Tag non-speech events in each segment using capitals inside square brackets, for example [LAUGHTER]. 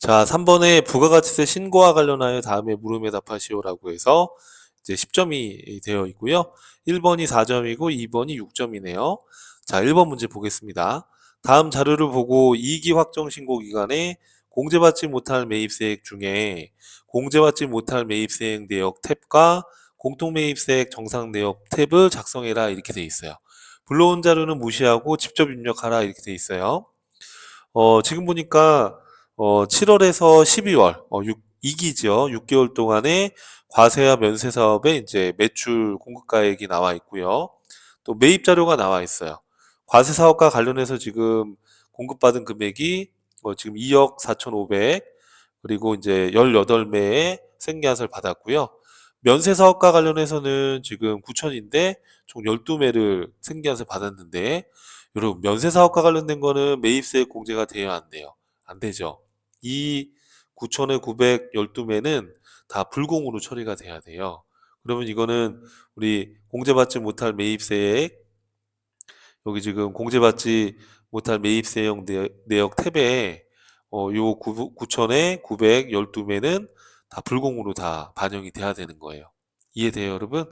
자, 3번에 부가가치세 신고와 관련하여 다음에 물음에 답하시오라고 해서 이제 10점이 되어 있고요. 1번이 4점이고 2번이 6점이네요. 자, 1번 문제 보겠습니다. 다음 자료를 보고 이기 확정 신고 기간에 공제받지 못할 매입세액 중에 공제받지 못할 매입세액 내역 탭과 공통매입세액 정상 내역 탭을 작성해라 이렇게 돼 있어요. 불러온 자료는 무시하고 직접 입력하라 이렇게 돼 있어요. 어, 지금 보니까 어, 7월에서 12월, 어, 6, 2기죠. 6개월 동안에 과세와 면세 사업에 이제 매출 공급가액이 나와 있고요. 또 매입 자료가 나와 있어요. 과세 사업과 관련해서 지금 공급받은 금액이 뭐 지금 2억 4,500 그리고 이제 18매의 생계화를 받았고요. 면세 사업과 관련해서는 지금 9천인데 총 12매를 생계화를 받았는데 여러분 면세 사업과 관련된 거는 매입세 공제가 안 돼요. 안 되죠. 이 9천에 912매는 다 불공으로 처리가 돼야 돼요. 그러면 이거는 우리 공제받지 못할 매입세액 여기 지금 공제받지 못할 매입세형 내- 내역 탭에 어, 요 9천에 912매는 다 불공으로 다 반영이 돼야 되는 거예요. 이해돼요, 여러분?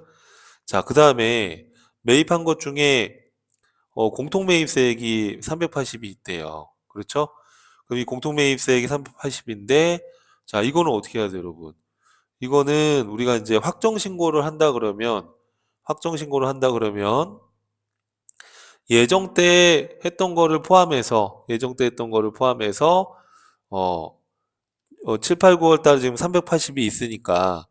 자, 그 다음에 매입한 것 중에 어, 공통 매입세액이 380이 있대요. 그렇죠? 그럼 이 공통 매입세액이 380인데, 자, 이거는 어떻게 해야 돼요, 여러분? 이거는 우리가 이제 확정 신고를 한다 그러면, 확정 신고를 한다 그러면, 예정 때 했던 거를 포함해서, 예정 때 했던 거를 포함해서, 어, 어 7, 8, 9월 달에 지금 380이 있으니까,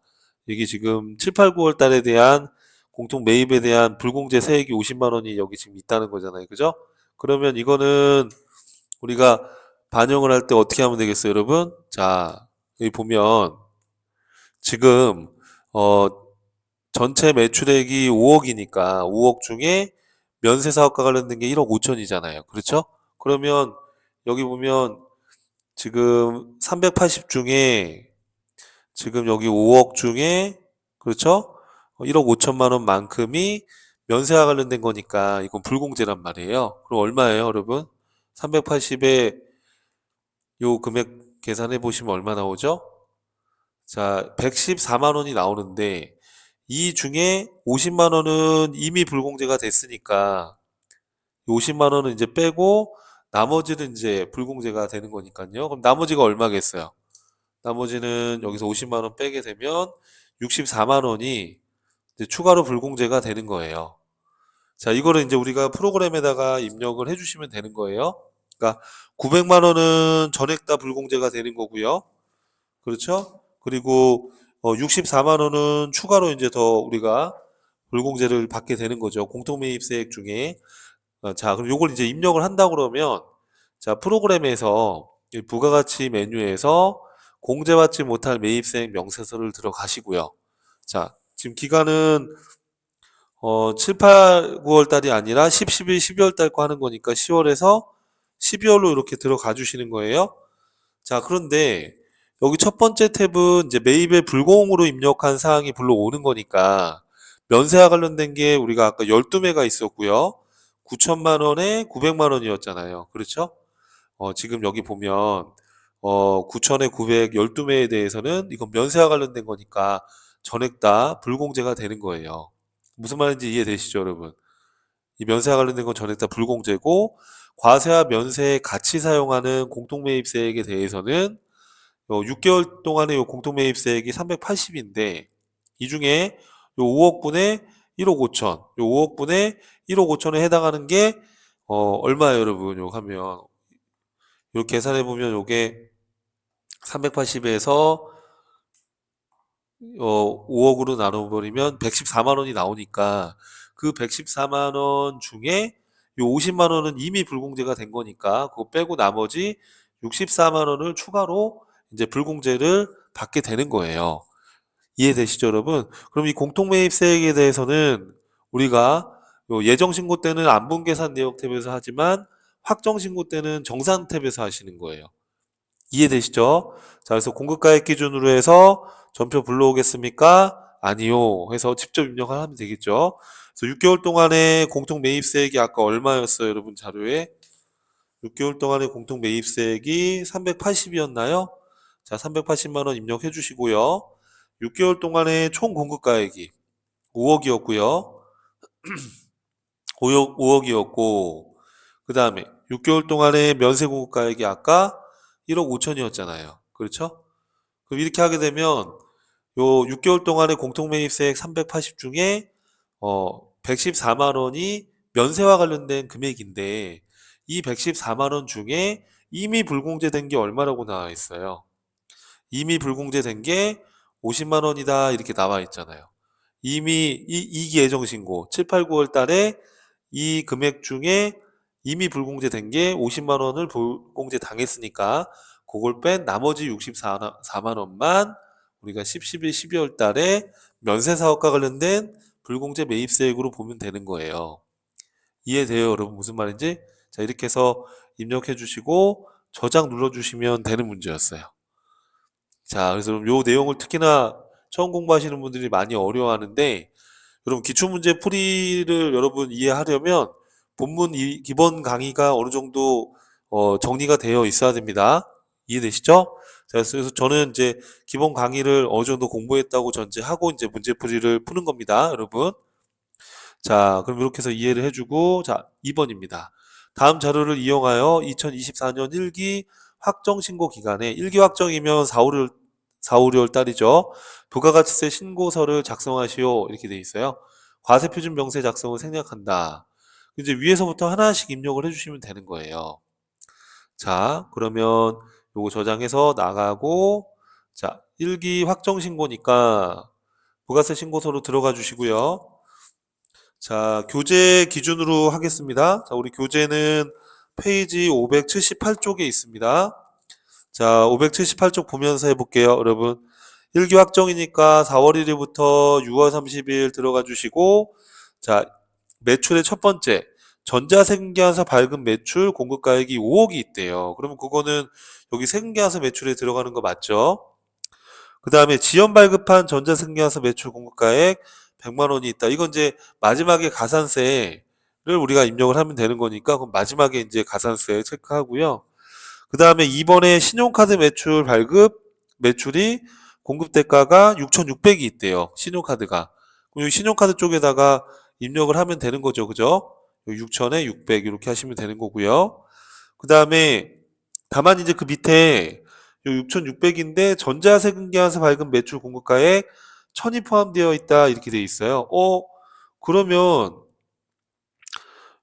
이게 지금 7, 8, 9월 달에 대한 공통 매입에 대한 불공제 세액이 50만 원이 여기 지금 있다는 거잖아요. 그죠? 그러면 이거는 우리가 반영을 할 때 어떻게 하면 되겠어요, 여러분? 자, 여기 보면 지금 어 전체 매출액이 5억이니까 5억 중에 면세 사업과 관련된 게 1억 5천이잖아요. 그렇죠? 그러면 여기 보면 지금 380 중에 지금 여기 5억 중에 그렇죠? 1억 5천만 원만큼이 면세와 관련된 거니까 이건 불공제란 말이에요. 그럼 얼마예요, 여러분? 380에 요 금액 계산해 보시면 얼마 나오죠? 자, 114만 원이 나오는데 이 중에 50만 원은 이미 불공제가 됐으니까 50만 원은 이제 빼고 나머지는 이제 불공제가 되는 거니까요. 그럼 나머지가 얼마겠어요? 나머지는 여기서 50만 원 빼게 되면 64만 원이 추가로 불공제가 되는 거예요. 자, 이거를 이제 우리가 프로그램에다가 입력을 해주시면 되는 거예요. 그러니까 900만 원은 전액 다 불공제가 되는 거고요. 그렇죠? 그리고 어, 64만 원은 추가로 이제 더 우리가 불공제를 받게 되는 거죠. 공통매입세액 중에. 어, 자, 그럼 요걸 이제 입력을 한다 그러면 자, 프로그램에서 이 부가가치 메뉴에서 공제받지 못할 매입세액 명세서를 들어가시고요. 자, 지금 기간은 어, 7, 8, 9월 달이 아니라 10, 11, 12월 달 거 하는 거니까 10월에서 12월로 이렇게 들어가 주시는 거예요. 자, 그런데 여기 첫 번째 탭은 이제 매입의 불공으로 입력한 사항이 불러오는 거니까 면세와 관련된 게 우리가 아까 12매가 있었고요. 9천만 원에 900만 원이었잖아요. 그렇죠? 어, 지금 여기 보면 어, 9천에 900 12매에 대해서는 이건 면세와 관련된 거니까 전액 다 불공제가 되는 거예요. 무슨 말인지 이해되시죠, 여러분? 이 면세와 관련된 건 전액 다 불공제고 과세와 면세에 같이 사용하는 공통매입세액에 대해서는 요 6개월 동안의 요 공통매입세액이 380인데 이 중에 요 5억 분의 1억 5천, 요 5억 분의 1억 5천에 해당하는 게 어, 얼마예요, 여러분? 요 하면 이렇게 계산해 보면 요게 380에서 어, 5억으로 나눠버리면 114만 원이 나오니까 그 114만 원 중에 요 50만 원은 이미 불공제가 된 거니까 그거 빼고 나머지 64만 원을 추가로 이제 불공제를 받게 되는 거예요. 이해되시죠, 여러분? 그럼 이 공통매입세액에 대해서는 우리가 요 예정 신고 때는 안분 계산 내역 탭에서 하지만 확정 신고 때는 정산 탭에서 하시는 거예요. 이해되시죠? 자, 그래서 공급가액 기준으로 해서 전표 불러오겠습니까? 아니요. 해서 직접 입력을 하면 되겠죠. 그래서 6개월 동안의 공통 매입세액이 아까 얼마였어요, 여러분 자료에? 6개월 동안의 공통 매입세액이 380이었나요? 자, 380만 원 입력해 주시고요. 6개월 동안의 총 공급가액이 5억이었고요. 5억, [CLEARS THROAT] 5억이었고, 그 다음에 6개월 동안의 면세 공급가액이 아까 1억 5천이었잖아요. 그렇죠? 그럼 이렇게 하게 되면 요 6개월 동안의 공통매입세액 380 중에 어 114만 원이 면세와 관련된 금액인데 이 114만 원 중에 이미 불공제된 게 얼마라고 나와 있어요. 이미 불공제된 게 50만 원이다 이렇게 나와 있잖아요. 이미 이, 이기 예정 신고 7, 8, 9월 달에 이 금액 중에 이미 불공제된 게 50만 원을 불공제 당했으니까 그걸 뺀 나머지 64만 원만 우리가 10, 11, 12월 달에 면세 사업과 관련된 불공제 매입세액으로 보면 되는 거예요. 이해돼요, 여러분? 무슨 말인지? 자, 이렇게 해서 입력해 주시고 저장 눌러 주시면 되는 문제였어요. 자, 그래서 요 내용을 특히나 처음 공부하시는 분들이 많이 어려워하는데 여러분 기출 문제 풀이를 여러분 이해하려면 본문 이 기본 강의가 어느 정도 어, 정리가 되어 있어야 됩니다. 이해되시죠? 자, 그래서 저는 이제 기본 강의를 어느 정도 공부했다고 전제하고 이제 문제풀이를 푸는 겁니다, 여러분. 자, 그럼 이렇게 해서 이해를 해주고, 자, 2번입니다. 다음 자료를 이용하여 2024년 1기 확정 신고 기간에 1기 확정이면 4, 5월, 4, 5월 달이죠. 부가가치세 신고서를 작성하시오. 이렇게 돼 있어요. 과세표준 명세 작성을 생략한다. 이제 위에서부터 하나씩 입력을 해주시면 되는 거예요. 자, 그러면 요거 저장해서 나가고, 자, 1기 확정 신고니까 부가세 신고서로 들어가 주시고요. 자, 교재 기준으로 하겠습니다. 자, 우리 교재는 페이지 578쪽에 있습니다. 자, 578쪽 보면서 해볼게요, 여러분. 1기 확정이니까 4월 1일부터 6월 30일 들어가 주시고, 자, 매출의 첫 번째, 전자세금계산서 발급 매출 공급가액이 5억이 있대요. 그러면 그거는 여기 세금계산서 매출에 들어가는 거 맞죠? 그 다음에 지연 발급한 전자세금계산서 매출 공급가액 100만 원이 있다. 이건 이제 마지막에 가산세를 우리가 입력을 하면 되는 거니까 그럼 마지막에 이제 가산세 체크하고요. 그 다음에 이번에 신용카드 매출 발급 매출이 공급 대가가 6,600이 있대요. 신용카드가. 그럼 이 신용카드 쪽에다가 입력을 하면 되는 거죠. 그죠? 6천에 600 이렇게 하시면 되는 거고요. 그 다음에 다만 이제 그 밑에 6,600인데 전자세금계산서 발급 매출 공급가에 1,000이 포함되어 있다 이렇게 돼 있어요. 어 그러면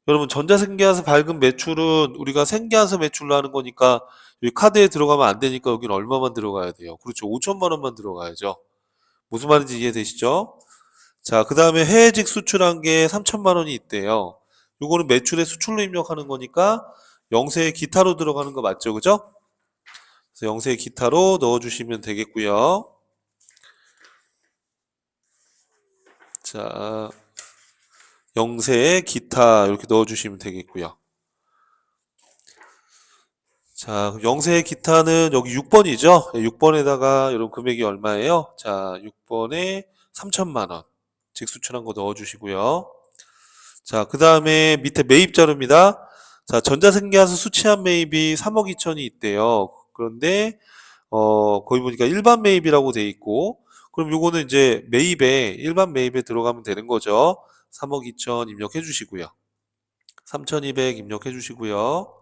여러분 전자세금계산서 발급 매출은 우리가 생계산서 매출로 하는 거니까 여기 카드에 들어가면 안 되니까 여기는 얼마만 들어가야 돼요? 그렇죠. 5천만 원만 들어가야죠. 무슨 말인지 이해되시죠? 자, 그 다음에 해외직 수출한 게 3천만 원이 있대요. 요거는 매출의 수출로 입력하는 거니까 영세의 기타로 들어가는 거 맞죠? 그죠? 그래서 영세의 기타로 넣어주시면 되겠고요. 자, 영세의 기타 이렇게 넣어주시면 되겠고요. 자, 영세의 기타는 여기 6번이죠? 6번에다가 이런 금액이 얼마예요? 자, 6번에 3천만 원. 직수출한 거 넣어주시고요. 자, 그 다음에 밑에 매입 자료입니다. 자, 전자생계에서 수취한 매입이 3억 2천이 있대요. 그런데 어, 거기 보니까 일반 매입이라고 돼 있고, 그럼 요거는 이제 매입에 일반 매입에 들어가면 되는 거죠. 3억 2천 입력해 주시고요. 3,200 입력해 주시고요.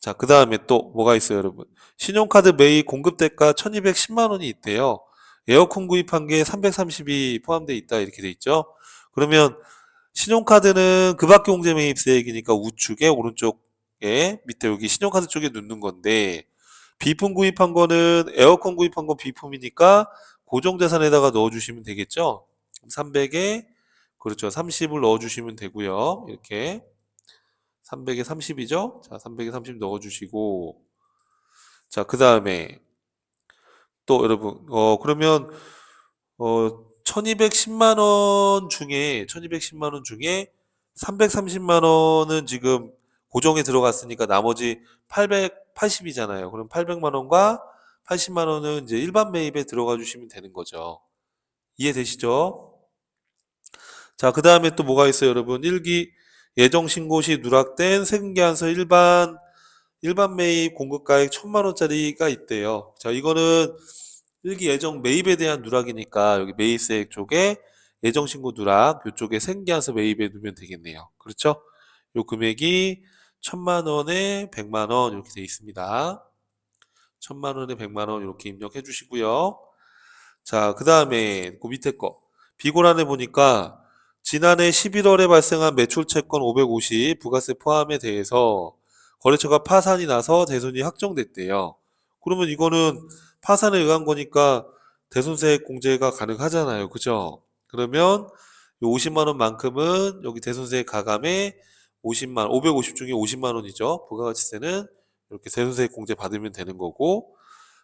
자, 그 다음에 또 뭐가 있어요, 여러분? 신용카드 매입 공급 대가 1,210만 원이 있대요. 에어컨 구입한 게 330이 포함되어 있다 이렇게 돼 있죠. 그러면 신용카드는 그 밖에 공제 매입세액이니까 우측에 오른쪽에 밑에 여기 신용카드 쪽에 넣는 건데 비품 구입한 거는 에어컨 구입한 건 비품이니까 고정자산에다가 넣어주시면 되겠죠. 300에 그렇죠. 30을 넣어주시면 되고요. 이렇게 300에 30이죠. 자, 300에 30 넣어주시고 자, 그 다음에 또 여러분 어 그러면 어 1210만 원 중에 1210만 원 중에 330만 원은 지금 고정에 들어갔으니까 나머지 880이잖아요. 그럼 800만 원과 80만 원은 이제 일반 매입에 들어가 주시면 되는 거죠. 이해되시죠? 자, 그 다음에 또 뭐가 있어요, 여러분? 일기 예정 신고 시 누락된 세금계산서 일반 일반 매입 공급가액 천만 원짜리가 있대요. 자, 이거는 일기 예정 매입에 대한 누락이니까 여기 매입세액 쪽에 예정 신고 누락 이쪽에 생계해서 매입에 두면 되겠네요. 그렇죠? 요 금액이 천만 원에 백만 원 이렇게 돼 있습니다. 천만 원에 백만 원 이렇게 입력해 주시고요. 자, 그 다음에 그 밑에 거 비고란에 보니까 지난해 11월에 발생한 매출 채권 550 부가세 포함에 대해서 거래처가 파산이 나서 대손이 확정됐대요. 그러면 이거는 파산에 의한 거니까 대손세액 공제가 가능하잖아요. 그죠? 그러면 이 50만 원만큼은 여기 대손세액 가감에 50만 550 중에 50만 원이죠. 부가가치세는 이렇게 대손세액 공제 받으면 되는 거고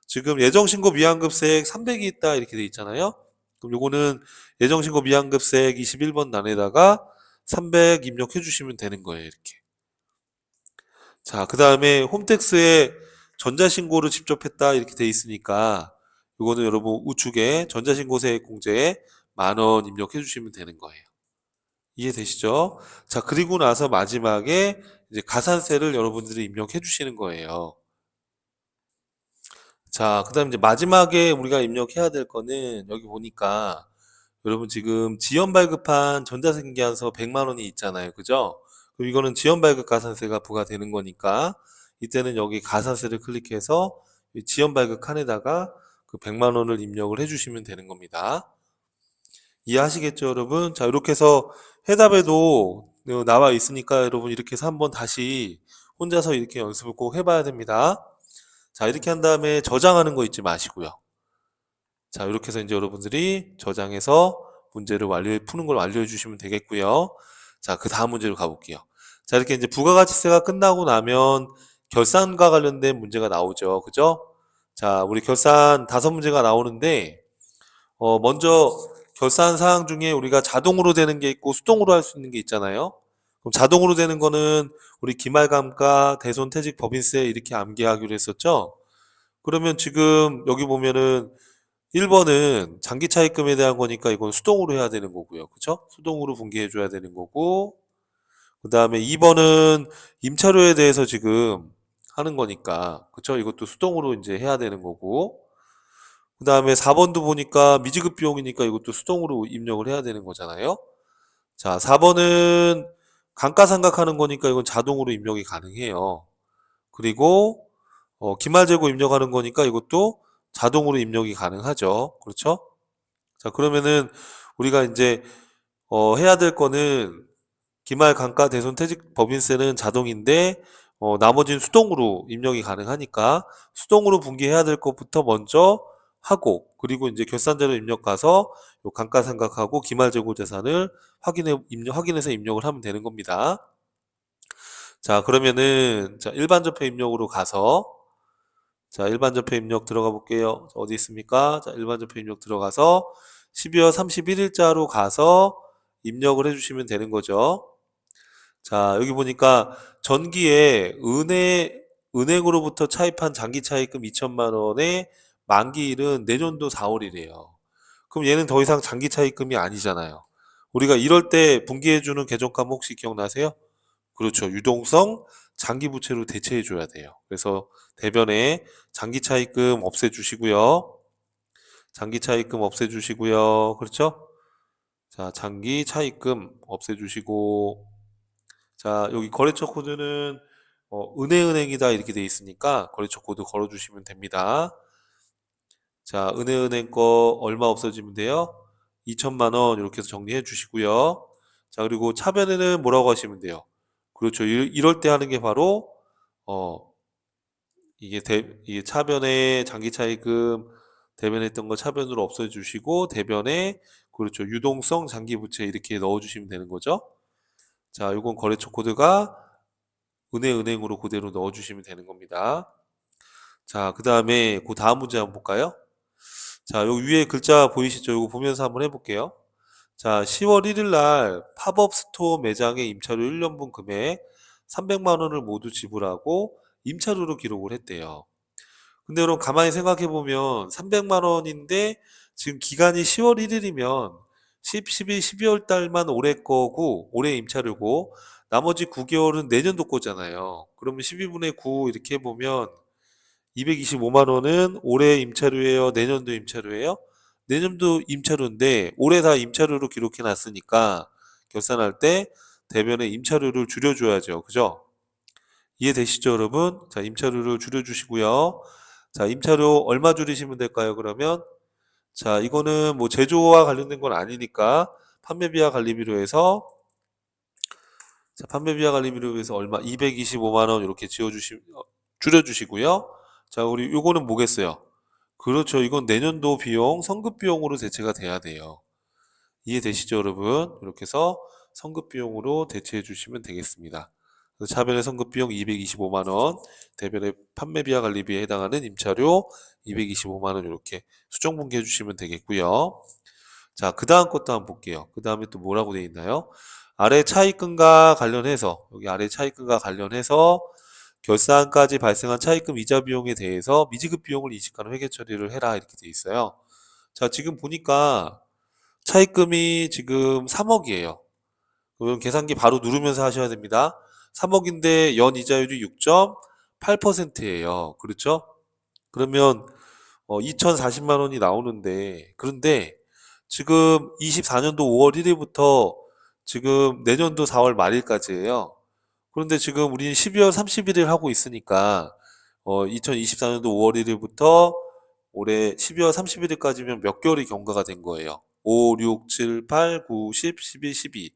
지금 예정신고 미환급세액 300이 있다 이렇게 돼 있잖아요. 그럼 요거는 예정신고 미환급세액 21번 단에다가 300 입력해 주시면 되는 거예요. 이렇게. 자, 그 다음에 홈택스에 전자신고를 직접 했다 이렇게 돼 있으니까 요거는 여러분 우측에 전자신고세액 공제 만원 입력해 주시면 되는 거예요. 이해되시죠? 자, 그리고 나서 마지막에 이제 가산세를 여러분들이 입력해 주시는 거예요. 자, 그 다음 이제 마지막에 우리가 입력해야 될 거는 여기 보니까 여러분 지금 지연 발급한 전자생계한서 100만 원이 있잖아요. 그죠? 그럼 이거는 지연 발급 가산세가 부과되는 거니까 이때는 여기 가산세를 클릭해서 이 지연 발급 칸에다가 그 100만 원을 입력을 해주시면 되는 겁니다. 이해하시겠죠, 여러분? 자, 이렇게 해서 해답에도 어, 나와 있으니까 여러분 이렇게 해서 한번 다시 혼자서 이렇게 연습을 꼭 해봐야 됩니다. 자, 이렇게 한 다음에 저장하는 거 잊지 마시고요. 자, 이렇게 해서 이제 여러분들이 저장해서 문제를 완료해, 푸는 걸 완료해 주시면 되겠고요. 자, 그 다음 문제로 가볼게요. 자, 이렇게 이제 부가가치세가 끝나고 나면 결산과 관련된 문제가 나오죠. 그죠? 자, 우리 결산 다섯 문제가 나오는데, 어, 먼저 결산 사항 중에 우리가 자동으로 되는 게 있고 수동으로 할 수 있는 게 있잖아요. 그럼 자동으로 되는 거는 우리 기말감가, 대손 퇴직 법인세 이렇게 암기하기로 했었죠. 그러면 지금 여기 보면은 1번은 장기 차입금에 대한 거니까 이건 수동으로 해야 되는 거고요. 그쵸? 수동으로 분기해 줘야 되는 거고 그 다음에 2번은 임차료에 대해서 지금 하는 거니까 그쵸? 이것도 수동으로 이제 해야 되는 거고 그 다음에 4번도 보니까 미지급 비용이니까 이것도 수동으로 입력을 해야 되는 거잖아요. 자, 4번은 감가상각하는 거니까 이건 자동으로 입력이 가능해요. 그리고 어, 기말재고 입력하는 거니까 이것도 자동으로 입력이 가능하죠. 그렇죠? 자, 그러면은 우리가 이제 어, 해야 될 거는 기말 감가 대손 퇴직 법인세는 자동인데 어, 나머지는 수동으로 입력이 가능하니까 수동으로 분기해야 될 것부터 먼저 하고 그리고 이제 결산자료 입력 가서 요 감가상각하고 기말재고 재산을 확인해 입력 확인해서 입력을 하면 되는 겁니다. 자, 그러면은 자, 일반 접해 입력으로 가서 자, 일반 접해 입력 들어가 볼게요. 어디 있습니까? 자, 일반 접해 입력 들어가서 12월 31일자로 가서 입력을 해주시면 되는 거죠. 자, 여기 보니까 전기에 은행, 은행으로부터 차입한 장기 차입금 2천만 원에 만기일은 내년도 4월이래요. 그럼 얘는 더 이상 장기 차입금이 아니잖아요. 우리가 이럴 때 분기해주는 계정값 혹시 기억나세요? 그렇죠. 유동성 장기 부채로 대체해 줘야 돼요. 그래서 대변에 장기 차입금 없애 주시고요. 장기 차입금 없애 주시고요. 그렇죠? 자, 장기 차입금 없애 주시고 자, 여기 거래처 코드는 어, 은혜은행이다 이렇게 돼 있으니까 거래처 코드 걸어 주시면 됩니다. 자, 은혜은행 거 얼마 없어지면 돼요? 2천만 원 이렇게 해서 정리해 주시고요. 자, 그리고 차변에는 뭐라고 하시면 돼요? 그렇죠. 이- 이럴 때 하는 게 바로 어 이게 대 이게 차변에 장기 차입금 대변했던 거 차변으로 없애 주시고 대변에 그렇죠. 유동성 장기 부채 이렇게 넣어 주시면 되는 거죠. 자, 요건 거래처 코드가 은혜은행으로 그대로 넣어 주시면 되는 겁니다. 자, 그 다음에 그 다음 문제 한번 볼까요? 자, 여기 위에 글자 보이시죠? 이거 보면서 한번 해볼게요. 자, 10월 1일 날 팝업 스토어 매장의 임차료 1년분 금액 300만 원을 모두 지불하고 임차료로 기록을 했대요. 근데 여러분 가만히 생각해 보면 300만 원인데 지금 기간이 10월 1일이면 10, 11, 12월 달만 올해 거고 올해 임차료고 나머지 9개월은 내년도 거잖아요. 그러면 12분의 9 이렇게 해보면 225만 원은 올해 임차료예요? 내년도 임차료예요? 내년도 임차료인데 올해 다 임차료로 기록해 놨으니까 결산할 때 대변에 임차료를 줄여줘야죠. 그죠? 이해되시죠, 여러분? 자, 임차료를 줄여주시고요. 자, 임차료 얼마 줄이시면 될까요, 그러면? 자, 이거는 뭐 제조와 관련된 건 아니니까 판매비와 관리비로 해서 자, 판매비와 관리비로 해서 얼마? 225만 원 이렇게 지어 주시, 어, 줄여 주시고요. 자, 우리 요거는 뭐겠어요? 그렇죠. 이건 내년도 비용, 성급 비용으로 대체가 돼야 돼요. 이해되시죠, 여러분? 이렇게 해서 성급 비용으로 대체해 주시면 되겠습니다. 차변의 성급 비용 225만 원, 대변의 판매비와 관리비에 해당하는 임차료 225만 원 이렇게 수정 분개해 주시면 되겠고요. 자, 그 다음 것도 한번 볼게요. 그 다음에 또 뭐라고 되어 있나요? 아래 차입금과 관련해서 여기 아래 차입금과 관련해서 결산까지 발생한 차입금 이자 비용에 대해서 미지급 비용을 인식하는 회계 처리를 해라 이렇게 돼 있어요. 자, 지금 보니까 차입금이 지금 3억이에요. 그럼 계산기 바로 누르면서 하셔야 됩니다. 3억인데 연 이자율이 6.8%예요. 그렇죠? 그러면 어, 2,040만 원이 나오는데 그런데 지금 24년도 5월 1일부터 지금 내년도 4월 말일까지예요. 그런데 지금 우리는 12월 31일 하고 있으니까 어, 2024년도 5월 1일부터 올해 12월 31일까지면 몇 개월이 경과가 된 거예요. 5, 6, 7, 8, 9, 10, 11, 12.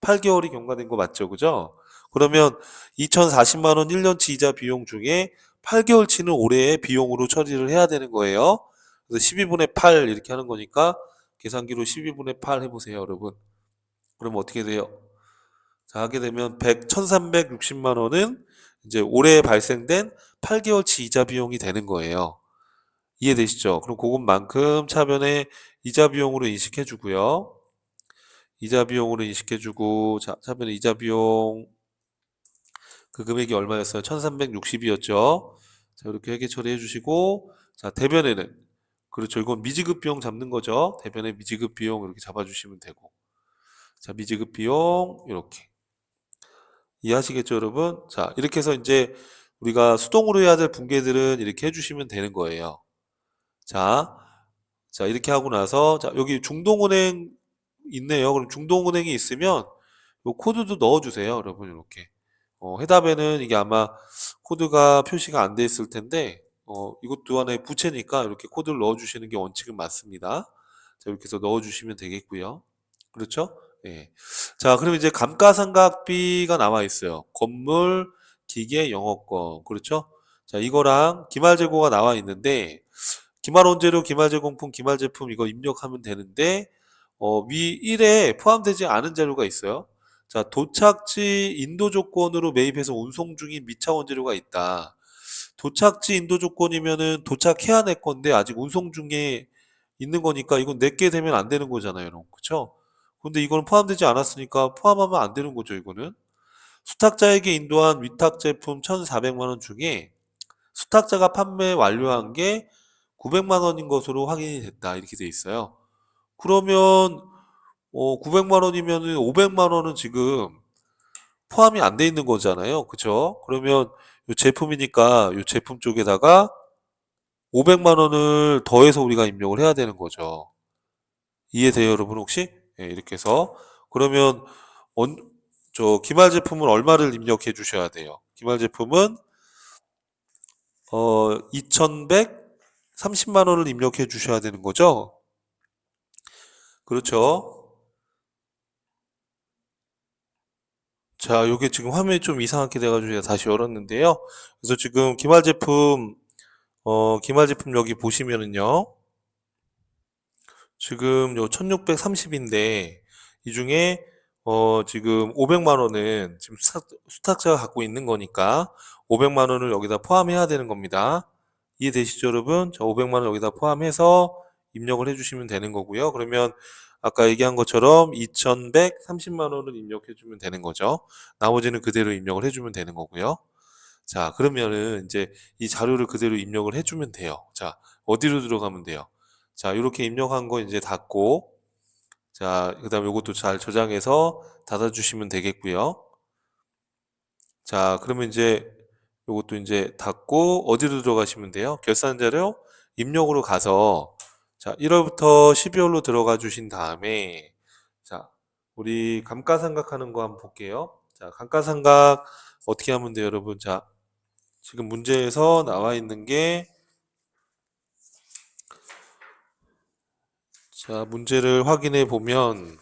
8개월이 경과된 거 맞죠? 그죠? 그러면 2,040만 원 1년치 이자 비용 중에 8개월치는 올해의 비용으로 처리를 해야 되는 거예요. 그래서 12분의 8 이렇게 하는 거니까 계산기로 12분의 8 해보세요, 여러분. 그러면 어떻게 돼요? 자, 하게 되면 100, 1,360만 원은 이제 올해 발생된 8개월치 이자 비용이 되는 거예요. 이해되시죠? 그럼 그것만큼 차변에 이자 비용으로 인식해 주고요. 이자 비용으로 인식해 주고 자, 차변에 이자 비용 그 금액이 얼마였어요? 1360이었죠. 자, 이렇게 회계 처리해 주시고 자, 대변에는 그렇죠. 이건 미지급 비용 잡는 거죠. 대변에 미지급 비용 이렇게 잡아 주시면 되고. 자, 미지급 비용 이렇게. 이해하시겠죠, 여러분? 자, 이렇게 해서 이제 우리가 수동으로 해야 될 분계들은 이렇게 해 주시면 되는 거예요. 자, 자, 이렇게 하고 나서, 자, 여기 중동은행 있네요. 그럼 중동은행이 있으면 요 코드도 넣어주세요. 여러분, 이렇게. 어, 해답에는 이게 아마 코드가 표시가 안 돼 있을 텐데, 어, 이것도 하나의 부채니까 이렇게 코드를 넣어주시는 게 원칙은 맞습니다. 자, 이렇게 해서 넣어주시면 되겠고요. 그렇죠? 예. 자, 그럼 이제 감가상각비가 나와 있어요. 건물, 기계, 영업권. 그렇죠? 자, 이거랑 기말재고가 나와 있는데, 기말 원재료, 기말 제공품, 기말 제품 이거 입력하면 되는데 어, 위 1에 포함되지 않은 자료가 있어요. 자, 도착지 인도 조건으로 매입해서 운송 중인 미차 원재료가 있다. 도착지 인도 조건이면은 도착해야 낼 건데 아직 운송 중에 있는 거니까 이건 내게 되면 안 되는 거잖아요, 여러분. 그쵸? 근데 이거는 포함되지 않았으니까 포함하면 안 되는 거죠, 이거는. 수탁자에게 인도한 위탁 제품 1,400만 원 중에 수탁자가 판매 완료한 게 900만 원인 것으로 확인이 됐다. 이렇게 돼 있어요. 그러면 어, 900만 원이면 500만 원은 지금 포함이 안 돼 있는 거잖아요. 그쵸? 그러면 이 제품이니까 이 제품 쪽에다가 500만 원을 더해서 우리가 입력을 해야 되는 거죠. 이해돼요, 여러분 혹시? 예, 이렇게 해서 그러면 언, 저 기말 제품은 얼마를 입력해 주셔야 돼요? 기말 제품은 어, 2,130만 원을 입력해 주셔야 되는 거죠. 그렇죠. 자, 요게 지금 화면이 좀 이상하게 돼가지고 제가 다시 열었는데요. 그래서 지금 기말 제품, 어, 기말 제품 여기 보시면은요. 지금 요 1630인데, 이 중에, 어, 지금 500만 원은 지금 수탁, 수탁자가 갖고 있는 거니까 500만 원을 여기다 포함해야 되는 겁니다. 이해되시죠, 여러분? 자, 500만 원 여기다 포함해서 입력을 해주시면 되는 거고요. 그러면 아까 얘기한 것처럼 2,130만 원을 입력해 주면 되는 거죠. 나머지는 그대로 입력을 해 주면 되는 거고요. 자, 그러면은 이제 이 자료를 그대로 입력을 해 주면 돼요. 자, 어디로 들어가면 돼요? 자, 이렇게 입력한 거 이제 닫고, 자, 그 다음에 이것도 잘 저장해서 닫아 주시면 되겠고요. 자, 그러면 이제 이것도 이제 닫고 어디로 들어가시면 돼요? 결산 자료 입력으로 가서 자, 1월부터 12월로 들어가 주신 다음에 자, 우리 감가상각 하는 거 한번 볼게요. 자, 감가상각 어떻게 하면 돼요, 여러분? 자, 지금 문제에서 나와 있는 게 자, 문제를 확인해 보면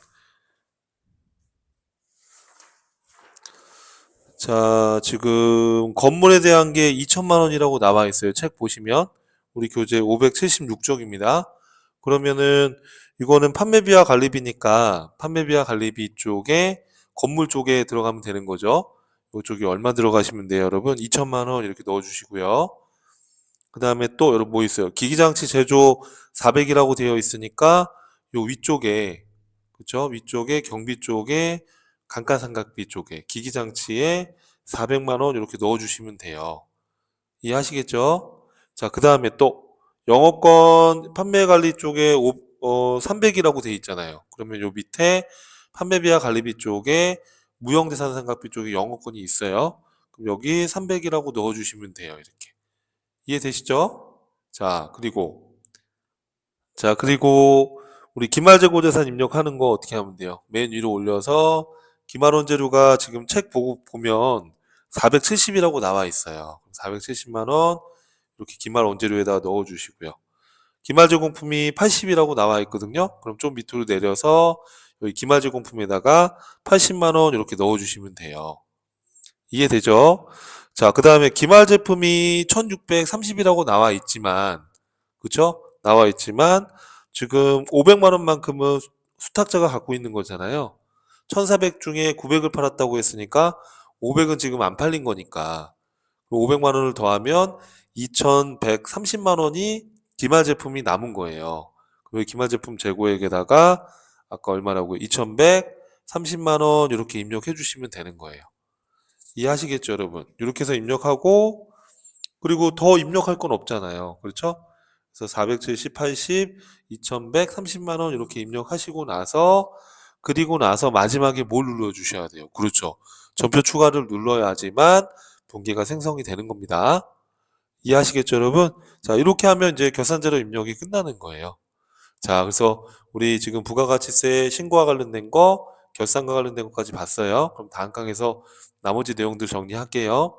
자, 지금 건물에 대한 게 2천만 원이라고 나와 있어요. 책 보시면 우리 교재 576쪽입니다. 그러면은 이거는 판매비와 관리비니까 판매비와 관리비 쪽에 건물 쪽에 들어가면 되는 거죠. 이쪽이 얼마 들어가시면 돼요, 여러분? 2천만 원 이렇게 넣어 주시고요. 그 다음에 또 여러분 뭐 있어요? 기기장치 제조 400이라고 되어 있으니까 요 위쪽에 그쵸? 위쪽에 경비 쪽에 감가상각비 쪽에 기기장치에 400만 원 이렇게 넣어 주시면 돼요. 이해하시겠죠? 자, 그 다음에 또 영업권 판매 관리 쪽에 오, 어, 300이라고 돼 있잖아요. 그러면 요 밑에 판매비와 관리비 쪽에 무형재산 상각비 쪽에 영업권이 있어요. 그럼 여기 300이라고 넣어 주시면 돼요. 이렇게. 이해되시죠? 자, 그리고 자, 그리고 우리 기말재고재산 입력하는 거 어떻게 하면 돼요? 맨 위로 올려서 기말원재료가 지금 책 보고 보면 470이라고 나와 있어요. 470만 원 이렇게 기말 원재료에다 넣어 주시고요. 기말 제공품이 80이라고 나와 있거든요. 그럼 좀 밑으로 내려서 여기 기말 제공품에다가 80만 원 이렇게 넣어 주시면 돼요. 이해되죠? 자, 그 다음에 기말 제품이 1630이라고 나와 있지만, 그쵸? 나와 있지만, 지금 500만 원만큼은 수- 수탁자가 갖고 있는 거잖아요. 1400 중에 900을 팔았다고 했으니까, 500은 지금 안 팔린 거니까, 500만 원을 더하면 2130만 원이 기말 제품이 남은 거예요. 그 기말 제품 재고액에다가, 아까 얼마라고요? 2130만 원 이렇게 입력해 주시면 되는 거예요. 이해하시겠죠, 여러분? 이렇게 해서 입력하고, 그리고 더 입력할 건 없잖아요. 그렇죠? 그래서 470, 80, 2100, 30만 원 이렇게 입력하시고 나서, 그리고 나서 마지막에 뭘 눌러 주셔야 돼요. 그렇죠. 전표 추가를 눌러야지만 동기가 생성이 되는 겁니다. 이해하시겠죠, 여러분? 자, 이렇게 하면 이제 결산자료 입력이 끝나는 거예요. 자, 그래서 우리 지금 부가가치세 신고와 관련된 거, 결산과 관련된 것까지 봤어요. 그럼 다음 강에서 나머지 내용들 정리할게요.